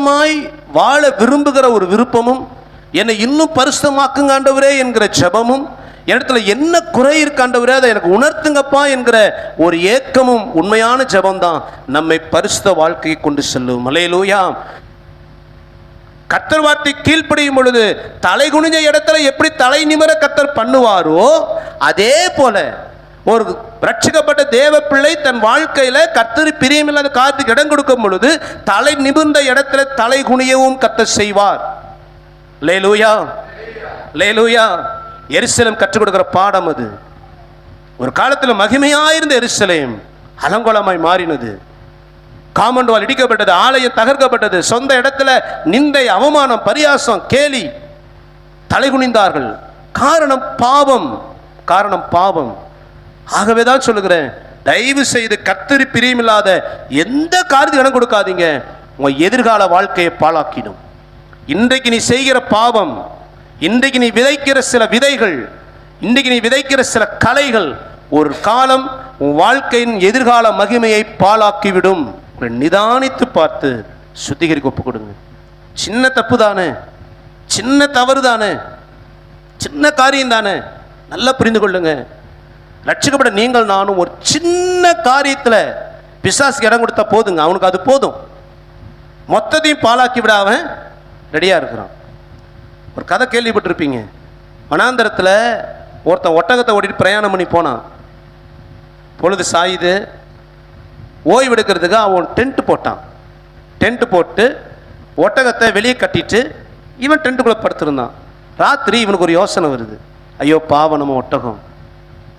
பரிசுத்தமாய் வாழ விரும்புகிற ஒரு விருப்பமும் என்னை இன்னும் பரிசுத்தமாக்குங்க ஆண்டவரே என்கிற ஜெபமும் இடத்துல என்ன குறை இருக்காண்டவரே அதை எனக்கு உணர்த்துங்கப்பா என்கிற ஒரு ஏக்கமும் உண்மையான ஜபம்தான் நம்மை பரிசுத்த வாழ்க்கையை கொண்டு செல்லும். மலையிலூயா கத்தர் வார்த்தை கீழ்ப்படியும் பொழுது தலை குனிஞ்ச இடத்துல எப்படி தலை நிமிர கத்தர் பண்ணுவாரோ அதே போல ஒரு ரட்சிக்கப்பட்ட தேவ பிள்ளை தன் வாழ்க்கையில் கத்தர் பிரியமில்லாத காத்துக்கு இடம் கொடுக்கும் பொழுது தலை நிமிர்ந்த இடத்துல தலை குனியவும் கத்த செய்வார். லேலூயா லேலூயா எரிசலம் கற்றுக் கொடுக்குற பாடம் அது. ஒரு காலத்தில் மகிமையாயிருந்த எரிசலையும் அலங்கோலமாய் மாறினது. காமன்வால் இடிக்கப்பட்டது ஆலயம் தகர்க்கப்பட்டது சொந்த இடத்துல நிந்தை அவமானம் பரியாசம் கேலி தலைகுனிந்தார்கள் காரணம் பாவம். காரணம் பாவம். ஆகவே தான் சொல்லுகிறேன் தயவு செய்து கத்தரி பிரியமில்லாத எந்த காரியத்துக்கு இடம் கொடுக்காதீங்க. உங்கள் எதிர்கால வாழ்க்கையை பாழாக்கிடும். இன்றைக்கு நீ செய்கிற பாவம் இன்றைக்கு நீ விதைக்கிற சில விதைகள் இன்றைக்கு நீ விதைக்கிற சில கலைகள் ஒரு காலம் உன் வாழ்க்கையின் எதிர்கால மகிமையை பாழாக்கிவிடும். உங்களை நிதானித்து பார்த்து சுத்திகரிக்க ஒப்பு கொடுங்க. சின்ன தப்பு தானே சின்ன தவறு தானே சின்ன காரியம் தானே நல்லா புரிந்து கொள்ளுங்கள் ரட்சிக்கப்பட நீங்கள் நானும் ஒரு சின்ன காரியத்தில் பிசாசுக்கு இடம் கொடுத்தா போதுங்க. அவனுக்கு அது போதும். மொத்தத்தையும் பாழாக்கி விட அவன் ரெடியாக இருக்கிறான். ஒரு கதை கேள்விப்பட்டிருப்பீங்க. வனாந்தரத்தில் ஒருத்தன் ஒட்டகத்தை ஓட்டிட்டு பிரயாணம் பண்ணி போனான். பொழுது சாயுது. ஓய்வு எடுக்கிறதுக்கு அவன் டென்ட் போட்டான். டென்ட் போட்டு ஒட்டகத்தை வெளியே கட்டிட்டு இவன் டென்ட்டுக்குள்ளே படுத்திருந்தான். ராத்திரி இவனுக்கு ஒரு யோசனை வருது. ஐயோ பாவம் நம்ம ஒட்டகம்.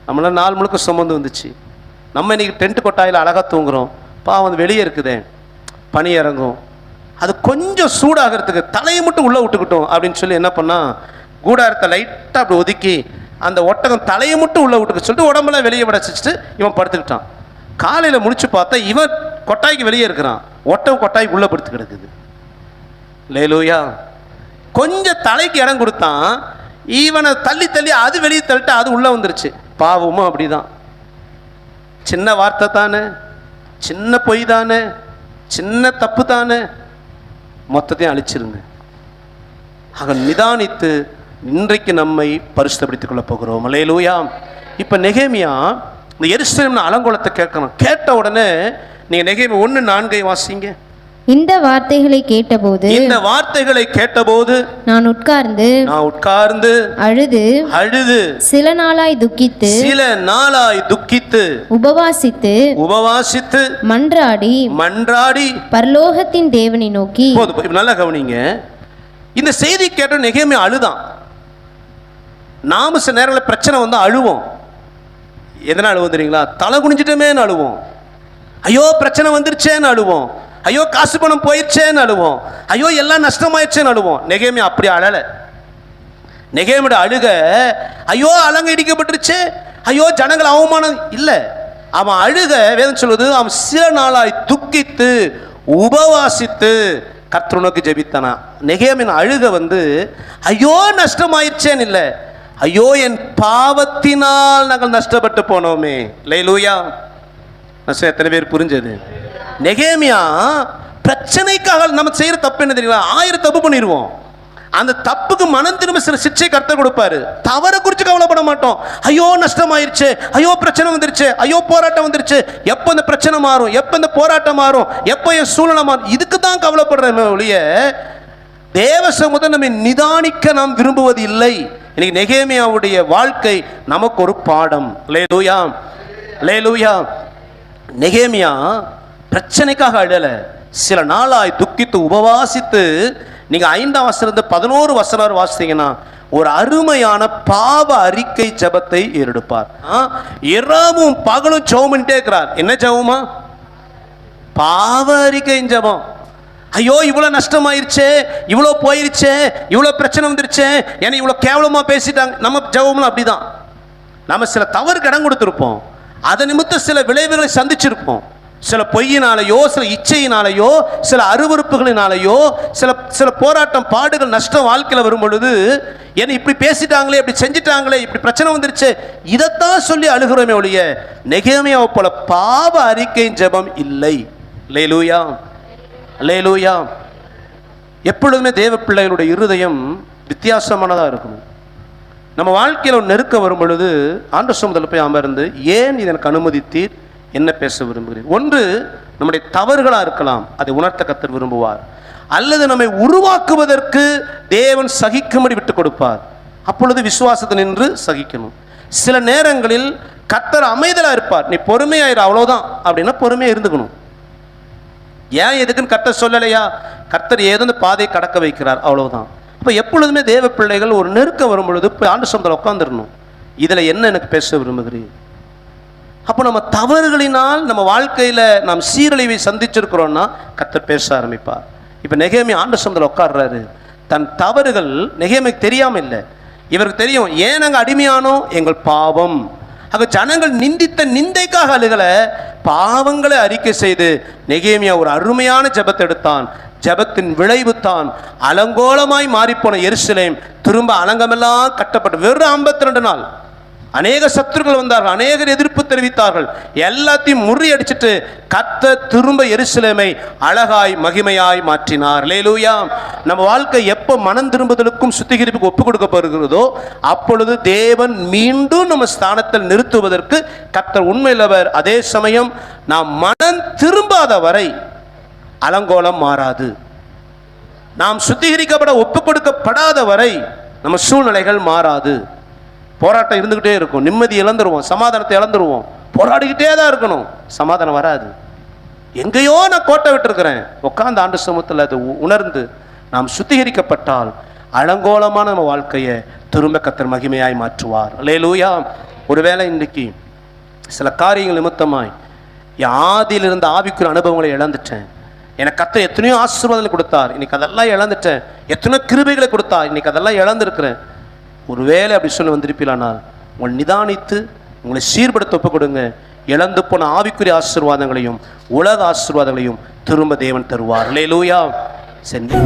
நம்மளாம் நாள் முழுக்க சுமந்து வந்துச்சு. நம்ம இன்னைக்கு டென்ட் கொட்டாயில் அழகாக தூங்குகிறோம் பாவம் வந்து வெளியே இருக்குதே. பனி இறங்கும். அது கொஞ்சம் சூடாகிறதுக்கு தலையை மட்டும் உள்ளே விட்டுக்கிட்டோம் அப்படின்னு சொல்லி என்ன பண்ணால் கூடாரத்தை லைட்டாக அப்படி ஒதுக்கி அந்த ஒட்டகம் தலையை மட்டும் உள்ளே விட்டுக்க சொல்லிட்டு உடம்பெல்லாம் வெளியே விடச்சிட்டு இவன் படுத்துக்கிட்டான். காலையில் முடிச்சு பார்த்தா இவன் கொட்டாய்க்கு வெளியே இருக்கிறான். ஒட்டகம் கொட்டாய்க்கு உள்ளே படுத்து கிடக்குது. லேலூயா. கொஞ்சம் தலைக்கு இடம் கொடுத்தான். இவனை தள்ளி தள்ளி அது வெளியே தள்ளிட்டு அது உள்ளே வந்துருச்சு. பாவமும் அப்படிதான். சின்ன வார்த்தை தானே சின்ன பொய் தானே சின்ன தப்பு தானே. மொத்தத்தையும் அழிச்சிருங்க. ஆக நிதானித்து இன்றைக்கு நம்மை பரிசுத்தப்படுத்திக் கொள்ளப் போகிறோம். அலையலூயா இப்போ நெகேமியா இந்த எருசலேம்னு அலங்கோலத்தை கேட்கணும். கேட்ட உடனே நீங்கள் நெகேமி ஒன்று நான்கை வாசிங்க. இந்த வார்த்தைகளை கேட்டபோது இந்த வார்த்தைகளை கேட்டபோது நான் உட்கார்ந்து நான் உட்கார்ந்து அழுது அழுது சில நாளாய் துக்கித்து சில நாளாய் துக்கித்து உபவாசித்து உபவாசித்து மன்றாடி மன்றாடி பரலோகத்தின் தேவனை நோக்கி நல்லா கவனிங்க. இந்த செய்தி கேட்ட நெகேமி அழுதான். நாம சில நேரங்களில் பிரச்சனை வந்து அழுவோம். எதனால் அழுவோம் தெரியுங்களா? தலை குனிஞ்சிட்டமேன்னு அழுவோம். ஐயோ பிரச்சனை வந்துருச்சேன்னு அழுவோம். ஐயோ காசு பணம் போயிடுச்சேன்னு அழுவோம். ஐயோ எல்லாம் நஷ்டமாயிடுச்சேன்னு அழுவோம். நெகேமி அப்படி அழலை. நெகேமியோட அழுக ஐயோ அலங்க இடிக்கப்பட்டுருச்சு. ஐயோ ஜனங்கள் அவமானம் இல்லை. அவன் அழுக வேதம் சொல்வது அவன் சில நாளாய் துக்கித்து உபவாசித்து கர்த்தருனுக்கு ஜெபித்தானா. நெகேமின் அழுக வந்து ஐயோ நஷ்டமாயிடுச்சேன்னு இல்லை. ஐயோ என் பாவத்தினால் நாங்கள் நஷ்டப்பட்டு போனோமே. லைலூயா. நஷ்டம் எத்தனை பேர் புரிஞ்சது? நெகேமியா பிரச்சனைக்காக நம்ம செய்கிற தப்பு என்ன தெரியுங்களா ஆயிரம் தப்பு பண்ணிடுவோம் அந்த தப்புக்கு மனம் திரும்ப சில சிக்ஷை கர்த்தர் கொடுப்பாரு. தவறை குறித்து கவலைப்பட மாட்டோம். ஐயோ நஷ்டமாயிருச்சு. ஐயோ பிரச்சனை வந்துருச்சு. ஐயோ போராட்டம் வந்துருச்சு. எப்போ இந்த பிரச்சனை மாறும்? எப்போ இந்த போராட்டம் மாறும்? எப்போ என் சூழ்நிலை மாறும்? இதுக்கு தான் கவலைப்படுறேன் ஒழிய தேவ சமூகத்தை நம்மை நிதானிக்க நாம் விரும்புவது இல்லை. இன்னைக்கு நெகேமியாவுடைய வாழ்க்கை நமக்கு ஒரு பாடம். லே லூயா நெகேமியா பிரச்சனைக்காக அழலை. சில நாளாய் துக்கித்து உபவாசித்து நீங்கள் ஐந்தாம் வசனத்து பதினோரு வசனம் வாசித்தீங்கன்னா ஒரு அருமையான பாவ அறிக்கை ஜெபத்தை ஏறெடுப்பார். ஆ, இரவும் பகலும் ஜெபம் பண்ணிட்டே இருக்கிறார். என்ன ஜெபமா? பாவ அறிக்கையின் ஜெபம். ஐயோ இவ்வளோ நஷ்டமாயிருச்சே இவ்வளோ போயிருச்சே இவ்வளோ பிரச்சனை வந்துருச்சே என்னை இவ்வளோ கேவலமாக பேசிட்டாங்க. நம்ம ஜெபம்லாம் அப்படிதான். நம்ம சில தவறுக்கு இடம் கொடுத்துருப்போம். அதை நிமித்தம் சில விளைவுகளை சந்திச்சிருப்போம். சில பொய்யினாலேயோ சில இச்சையினாலேயோ சில அருவறுப்புகளினாலேயோ சில சில போராட்டம் பாடுகள் நஷ்டம் வாழ்க்கையில் வரும் பொழுது என்னை இப்படி பேசிட்டாங்களே இப்படி செஞ்சிட்டாங்களே இப்படி பிரச்சனை வந்துருச்சு இதைத்தான் சொல்லி அழுகிறோமே ஒழிய நெகேமியாவை போல பாவ அறிக்கை ஜெபம் இல்லை. லேலூயா லேலூயா எப்பொழுதுமே தேவ பிள்ளைகளுடைய இருதயம் வித்தியாசமானதாக இருக்கணும். நம்ம வாழ்க்கையில் ஒரு நெருக்கம் வரும் பொழுது ஆண்டு சமுதில் போய் அமர்ந்து ஏன் இதற்கு அனுமதித்தீர்? என்ன பேச விரும்புகிறீர் ஒன்று நம்முடைய தவறுகளாக இருக்கலாம் அதை உணர்த்த கத்தர் விரும்புவார். அல்லது நம்மை உருவாக்குவதற்கு தேவன் சகிக்கும்படி விட்டு கொடுப்பார். அப்பொழுது விசுவாசத்தை நின்று சகிக்கணும். சில நேரங்களில் கத்தர் அமைதலாக இருப்பார். நீ பொறுமையாயிரு அவ்வளோதான் அப்படின்னா பொறுமையாக இருந்துக்கணும். ஏன் எதுக்குன்னு கத்தர் சொல்லலையா? கர்த்தர் ஏதோ பாதையை கடக்க வைக்கிறார் அவ்வளோதான் அப்போ எப்பொழுதுமே தேவ பிள்ளைகள் ஒரு நெருக்கம் வரும் பொழுது ஆண்டு சொந்தத்தில் உட்காந்துடணும் இதில் என்ன எனக்கு பேச விரும்புகிறீர்? அப்போ நம்ம தவறுகளினால் நம்ம வாழ்க்கையில் நாம் சீரழிவை சந்திச்சிருக்கிறோன்னா கத்தர் பேச ஆரம்பிப்பார். இப்போ நெகேமி ஆண்டு சந்தில் உட்கார்றாரு. தன் தவறுகள் நெகேமிக்கு தெரியாமல் இல்லை. இவருக்கு தெரியும் ஏன் நாங்கள் அடிமையானோம் எங்கள் பாவம். ஆக ஜனங்கள் நிந்தித்த நிந்தைக்காக அழுகலை. பாவங்களை அறிக்கை செய்து நெகேமியா ஒரு அருமையான ஜெபத்தை எடுத்தான். ஜெபத்தின் விளைவு தான் அலங்கோலமாய் மாறிப்போன எருசலேம். திரும்ப அலங்கமெல்லாம் கட்டப்பட்டு வெறும் 52 நாள். அநேக சத்துருக்கள் வந்தார்கள் அநேகர் எதிர்ப்பு தெரிவித்தார்கள். எல்லாத்தையும் முறியடிச்சிட்டு கத்த திரும்ப எருசலேமை அழகாய் மகிமையாய் மாற்றினார். லேலூயா நம்ம வாழ்க்கை எப்போ மனம் திரும்புதலுக்கும் சுத்திகரிப்புக்கு ஒப்புக் கொடுக்கப்படுகிறதோ அப்பொழுது தேவன் மீண்டும் நம்ம ஸ்தானத்தில் நிறுத்துவதற்கு கத்தர் உண்மையிலவர். அதே சமயம் நாம் மனம் திரும்பாத வரை அலங்கோலம் மாறாது. நாம் சுத்திகரிக்கப்பட ஒப்புக் கொடுக்கப்படாத வரை நம்ம சூழ்நிலைகள் மாறாது. போராட்டம் இருந்துக்கிட்டே இருக்கும். நிம்மதி இழந்துருவோம். சமாதானத்தை இழந்துருவோம். போராடிக்கிட்டே தான் இருக்கணும். சமாதானம் வராது. எங்கேயோ நான் கோட்டை விட்டுருக்கிறேன். உட்காந்து ஆண்டு சமூகத்தில் அது உணர்ந்து நாம் சுத்திகரிக்கப்பட்டால் அலங்கோலமான நம்ம வாழ்க்கையை திரும்ப கத்தர் மகிமையாய் மாற்றுவார். லேலூயா ஒருவேளை இன்றைக்கு சில காரியங்கள் நிமித்தமாய் என் ஆதியில் இருந்த ஆவிக்குற அனுபவங்களை இழந்துட்டேன். எனக்கு கத்த எத்தனையோ ஆசீர்வாதங்களை கொடுத்தார். இன்னைக்கு அதெல்லாம் இழந்துட்டேன். எத்தனையோ கிருபைகளை கொடுத்தார். இன்னைக்கு அதெல்லாம் இழந்திருக்கிறேன். ஒருவேளை அப்படி சொல்லி வந்திருப்பீலானால் உங்களை நிதானித்து உங்களை சீர்படுத்த ஒப்பு கொடுங்க. இழந்து போன ஆவிக்குரிய ஆசீர்வாதங்களையும் உலக ஆசீர்வாதங்களையும் திரும்ப தேவன் தருவார். லேலூயா சென்று